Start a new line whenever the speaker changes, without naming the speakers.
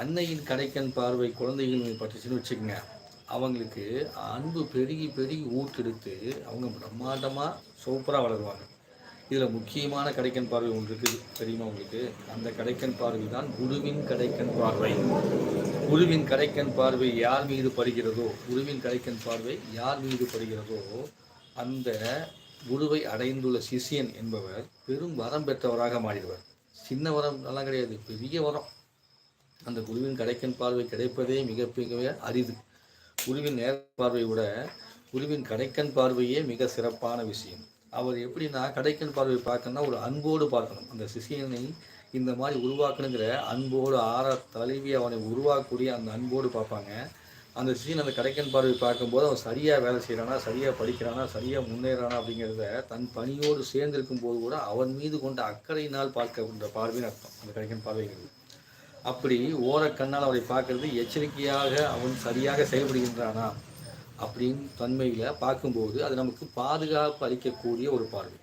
அன்னையின் கடைக்கண் பார்வை குழந்தைகள் பட்டுச்சுன்னு வச்சுக்கோங்க. அவங்களுக்கு அன்பு பெருகி பெருகி ஊட்டெடுத்து அவங்க பிரம்மாண்டமாக சூப்பராக வளருவாங்க. இதில் முக்கியமான கடைக்கண் பார்வை ஒன்று இருக்குது. தெரியுமா உங்களுக்கு? அந்த கடைக்கண் பார்வை தான் குருவின் கடைக்கண் பார்வை. குருவின் கடைக்கண் பார்வை யார் மீது படுகிறதோ குருவின் கடைக்கண் பார்வை யார் மீது படுகிறதோ அந்த குருவை அடைந்துள்ள சிஷியன் என்பவர் பெரும் வரம் பெற்றவராக மாறிடுவார் சின்ன வரம் எல்லாம் கிடையாது பெரிய வரம். அந்த குருவின் கடைக்கண் பார்வை கிடைப்பதே மிக மிக அரிது. குருவின் நேர பார்வை விட குருவின் கடைக்கண் பார்வையே மிக சிறப்பான விஷயம். அவர் எப்படின்னா கடைக்கண் பார்வை பார்க்கணும்னா ஒரு அன்போடு பார்க்கணும். அந்த சிஷியனை இந்த மாதிரி உருவாக்கணுங்கிற அன்போடு ஆற தழுவி அவனை உருவாக்கக்கூடிய அந்த அன்போடு பார்ப்பாங்க. அந்த சிஷியன் அந்த கடைக்கண் பார்வை பார்க்கும்போது அவன் சரியாக வேலை செய்கிறானா சரியாக படிக்கிறானா சரியாக முன்னேறானா அப்படிங்கிறத தன் பணியோடு சேர்ந்திருக்கும் போது கூட அவன் மீது கொண்ட அக்கறையினால் பார்க்கின்ற பார்வைன்னு அர்த்தம். அந்த கடைக்கண் பார்வைங்கிறது. அப்படி ஓரக்கண்ணால் அவரை பார்க்கறது எச்சரிக்கையாக அவன் சரியாக செயல்படுகின்றானா அப்படின்னு தன்மையில் பார்க்கும்போது அது நமக்கு பாதுகாப்பு அளிக்கக்கூடிய ஒரு பார்வை.